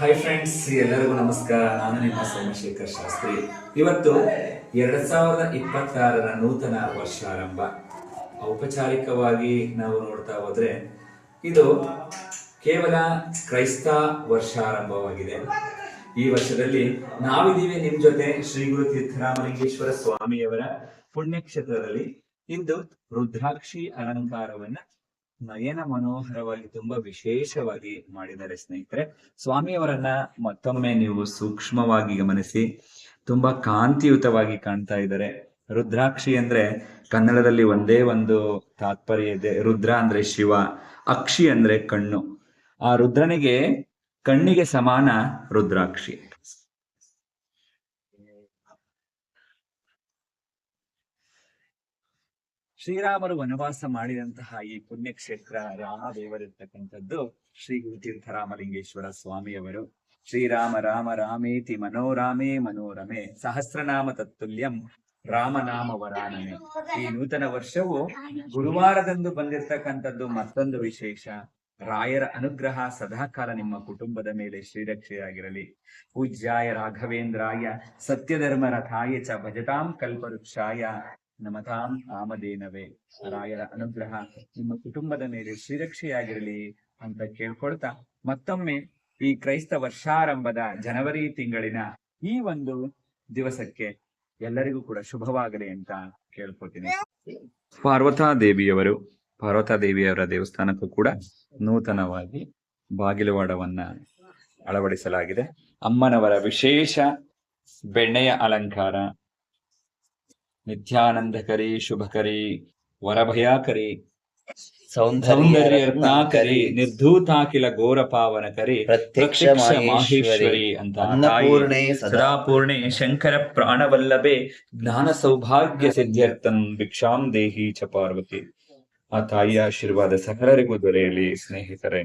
Hi friends ಎಲ್ಲರಿಗೂ ನಮಸ್ಕಾರ. ನಾನು ನಿಮ್ಮ ಸೋಮಶೇಖರ್ ಶಾಸ್ತ್ರಿ. ಇವತ್ತು ಎರಡ್ ಸಾವಿರದ ಇಪ್ಪತ್ತಾರರ ನೂತನ ವರ್ಷಾರಂಭ. ಔಪಚಾರಿಕವಾಗಿ ನಾವು ನೋಡ್ತಾ ಹೋದ್ರೆ ಇದು ಕೇವಲ ಕ್ರೈಸ್ತ ವರ್ಷಾರಂಭವಾಗಿದೆ. ಈ ವರ್ಷದಲ್ಲಿ ನಾವಿದ್ದೀವಿ ನಿಮ್ ಜೊತೆ ಶ್ರೀ ಗುರು ತೀರ್ಥರಾಮಲಿಂಗೇಶ್ವರ ಸ್ವಾಮಿಯವರ ಪುಣ್ಯಕ್ಷೇತ್ರದಲ್ಲಿ. ಇಂದು ರುದ್ರಾಕ್ಷಿ ಅಲಂಕಾರವನ್ನ ನಯನ ಮನೋಹರವಾಗಿ ತುಂಬಾ ವಿಶೇಷವಾಗಿ ಮಾಡಿದ್ದಾರೆ ಸ್ನೇಹಿತರೆ. ಸ್ವಾಮಿಯವರನ್ನ ಮತ್ತೊಮ್ಮೆ ನೀವು ಸೂಕ್ಷ್ಮವಾಗಿ ಗಮನಿಸಿ. ತುಂಬಾ ಕಾಂತಿಯುತವಾಗಿ ಕಾಣ್ತಾ ಇದ್ದಾರೆ. ರುದ್ರಾಕ್ಷಿ ಅಂದ್ರೆ ಕನ್ನಡದಲ್ಲಿ ಒಂದೇ ಒಂದು ತಾತ್ಪರ್ಯ ಇದೆ. ರುದ್ರ ಅಂದ್ರೆ ಶಿವ, ಅಕ್ಷಿ ಅಂದ್ರೆ ಕಣ್ಣು. ಆ ರುದ್ರನಿಗೆ ಕಣ್ಣಿಗೆ ಸಮಾನ ರುದ್ರಾಕ್ಷಿ. ಶ್ರೀರಾಮರು ವನವಾಸ ಮಾಡಿದಂತಹ ಈ ಪುಣ್ಯಕ್ಷೇತ್ರ ರಾಮದೇವರಿರ್ತಕ್ಕಂಥದ್ದು ಶ್ರೀ ಗುರುತೀರ್ಥರಾಮಲಿಂಗೇಶ್ವರ ಸ್ವಾಮಿಯವರು. ಶ್ರೀರಾಮ ರಾಮ ರಾಮೇತಿ ಮನೋರಾಮೇ ಮನೋರಮೆ ಸಹಸ್ರನಾಮ ತತ್ತುಲ್ಯಂ ರಾಮನಾಮ ವರಾನನೆ ಈ ನೂತನ ವರ್ಷವು ಗುರುವಾರದಂದು ಬಂದಿರತಕ್ಕಂಥದ್ದು ಮತ್ತೊಂದು ವಿಶೇಷ. ರಾಯರ ಅನುಗ್ರಹ ಸದಾಕಾಲ ನಿಮ್ಮ ಕುಟುಂಬದ ಮೇಲೆ ಶ್ರೀರಕ್ಷೆಯಾಗಿರಲಿ. ಪೂಜ್ಯಾಯ ರಾಘವೇಂದ್ರಾಯ ಸತ್ಯಧರ್ಮ ರಥಾಯ ಚ ಭಜತಾಂ ಕಲ್ಪವೃಕ್ಷಾಯ ನಮತಾಂ ಆಮದೇನವೇ. ರಾಯರ ಅನುಗ್ರಹ ನಿಮ್ಮ ಕುಟುಂಬದ ಮೇಲೆ ಶ್ರೀರಕ್ಷೆಯಾಗಿರಲಿ ಅಂತ ಕೇಳ್ಕೊಳ್ತಾ ಮತ್ತೊಮ್ಮೆ ಈ ಕ್ರೈಸ್ತ ವರ್ಷಾರಂಭದ ಜನವರಿ ತಿಂಗಳಿನ ಈ ಒಂದು ದಿವಸಕ್ಕೆ ಎಲ್ಲರಿಗೂ ಕೂಡ ಶುಭವಾಗಲಿ ಅಂತ ಕೇಳ್ಕೊತೀನಿ ಪಾರ್ವತಾ ದೇವಿಯವರು, ಪಾರ್ವತಾ ದೇವಿಯವರ ದೇವಸ್ಥಾನಕ್ಕೂ ಕೂಡ ನೂತನವಾಗಿ ಬಾಗಿಲುವಾಡವನ್ನ ಅಳವಡಿಸಲಾಗಿದೆ. ಅಮ್ಮನವರ ವಿಶೇಷ ಬೆಣ್ಣೆಯ ಅಲಂಕಾರ ನಿತ್ಯಾನಂದಕರಿ ಶುಭಕರಿ ವರಭಯಾಕರಿ ಸೌಂದರ್ಯರ್ಥಾಕರಿ ನಿರ್ಧೂತಾಕಿಲ ಘೋರ ಪಾವನಕರಿ ಪ್ರತ್ಯಕ್ಷ ಮಾಹೇಶ್ವರಿ ಅಂತ ಅನ್ನಪೂರ್ಣೆ ಸದಾಪೂರ್ಣೆ ಶಂಕರ ಪ್ರಾಣವಲ್ಲಭೆ ಜ್ಞಾನ ಸೌಭಾಗ್ಯ ಸಿದ್ಧ್ಯರ್ಥಂ ಭಿಕ್ಷಾಂ ದೇಹಿ ಚ ಪಾರ್ವತಿ. ಆ ತಾಯಿಯ ಆಶೀರ್ವಾದ ಸಕಲರಿಗೂ ದೊರೆಯಲಿ ಸ್ನೇಹಿತರೆ.